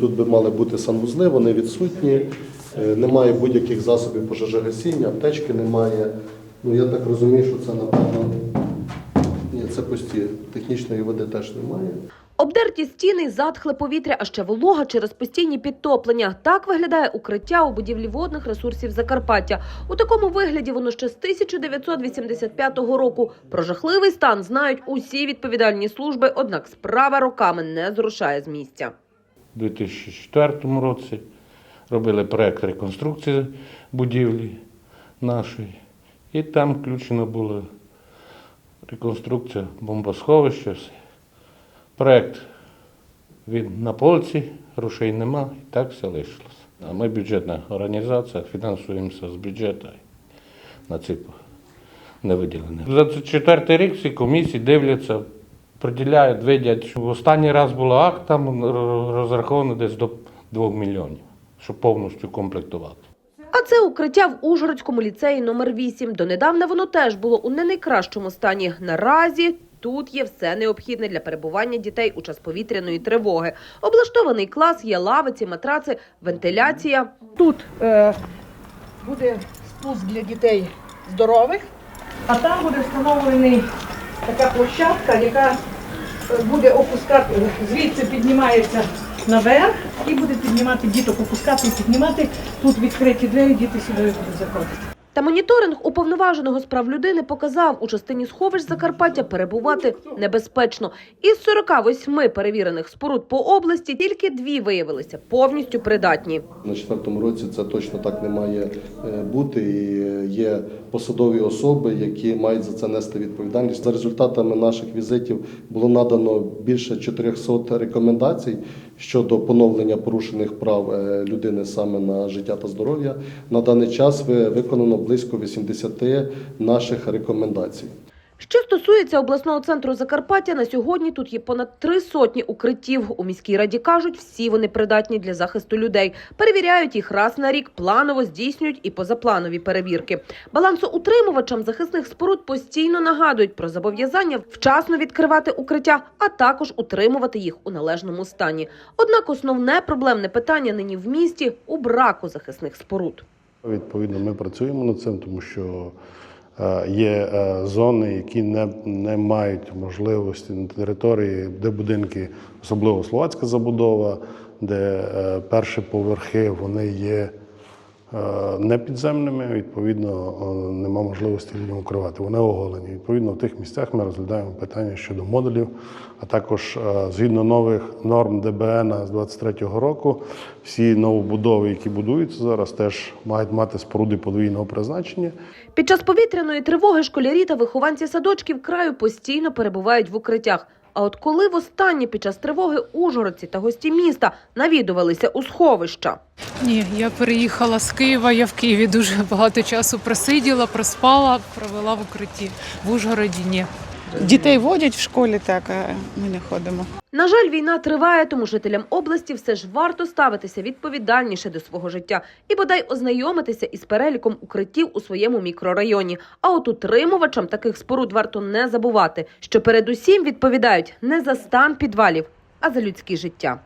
Тут би мали бути санвузли, вони відсутні, е, немає будь-яких засобів пожежогасіння, аптечки немає. Ну я так розумію, що це напевно. Ні, це пусті. Технічної води теж немає. Обдерті стіни, затхле повітря, а ще волога через постійні підтоплення. Так виглядає укриття у будівлі водних ресурсів Закарпаття. У такому вигляді воно ще з 1985 року. Про жахливий стан знають усі відповідальні служби, однак справа роками не зрушає з місця. У 2004 році робили проєкт реконструкції будівлі нашої. І там включено було реконструкція бомбосховища. Все. Проєкт він на полці, грошей нема, і так все лишилося. А ми бюджетна організація, фінансуємося з бюджету. На це не виділено. За це четвертий рік всі комісії дивляться, приділяють, видять. що Останній раз було акт, там розраховано десь до 2 мільйонів, щоб повністю комплектувати. А це укриття в Ужгородському ліцеї номер 8. Донедавна воно теж було у не найкращому стані. Наразі тут є все необхідне для перебування дітей у час повітряної тривоги. Облаштований клас, є лавиці, матраци, вентиляція. Тут е, буде спуск для дітей здорових, а там буде встановлений така площадка, яка буде опускати, звідси піднімається наверх і буде піднімати діток, опускати і піднімати. Тут відкриті двері, діти сюди будуть заходити. Та моніторинг уповноваженого з прав людини показав, у частині сховищ Закарпаття перебувати небезпечно. Із 48 перевірених споруд по області тільки дві виявилися повністю придатні. На четвертому році це точно так не має е, бути. І е, є посадові особи, які мають за це нести відповідальність. За результатами наших візитів було надано більше 400 рекомендацій щодо поновлення порушених прав е, людини саме на життя та здоров'я. На даний час ви- виконано близько 80 наших рекомендацій. Що стосується обласного центру Закарпаття, на сьогодні тут є понад три сотні укриттів. У міській раді кажуть, всі вони придатні для захисту людей. Перевіряють їх раз на рік, планово здійснюють і позапланові перевірки. Балансоутримувачам захисних споруд постійно нагадують про зобов'язання вчасно відкривати укриття, а також утримувати їх у належному стані. Однак основне проблемне питання нині в місті у браку захисних споруд. Відповідно, ми працюємо над цим, тому що є е, зони, які не, не мають можливості на території, де будинки, особливо словацька забудова, де е, перші поверхи вони є е, не підземними, відповідно, е, нема можливості людям укривати. Вони оголені. Відповідно, в тих місцях ми розглядаємо питання щодо модулів, а також е, згідно нових норм ДБН з 23-го року, всі новобудови, які будуються зараз, теж мають мати споруди подвійного призначення. Під час повітряної тривоги школярі та вихованці садочків краю постійно перебувають в укриттях. А от коли востаннє під час тривоги ужгородці та гості міста навідувалися у сховища? Ні, я переїхала з Києва. Я в Києві дуже багато часу просиділа, проспала, провела в укритті. В Ужгороді ні. Дітей водять в школі, так а ми не ходимо. На жаль, війна триває, тому жителям області все ж варто ставитися відповідальніше до свого життя і бодай ознайомитися із переліком укриттів у своєму мікрорайоні. А от утримувачам таких споруд варто не забувати, що передусім відповідають не за стан підвалів, а за людські життя.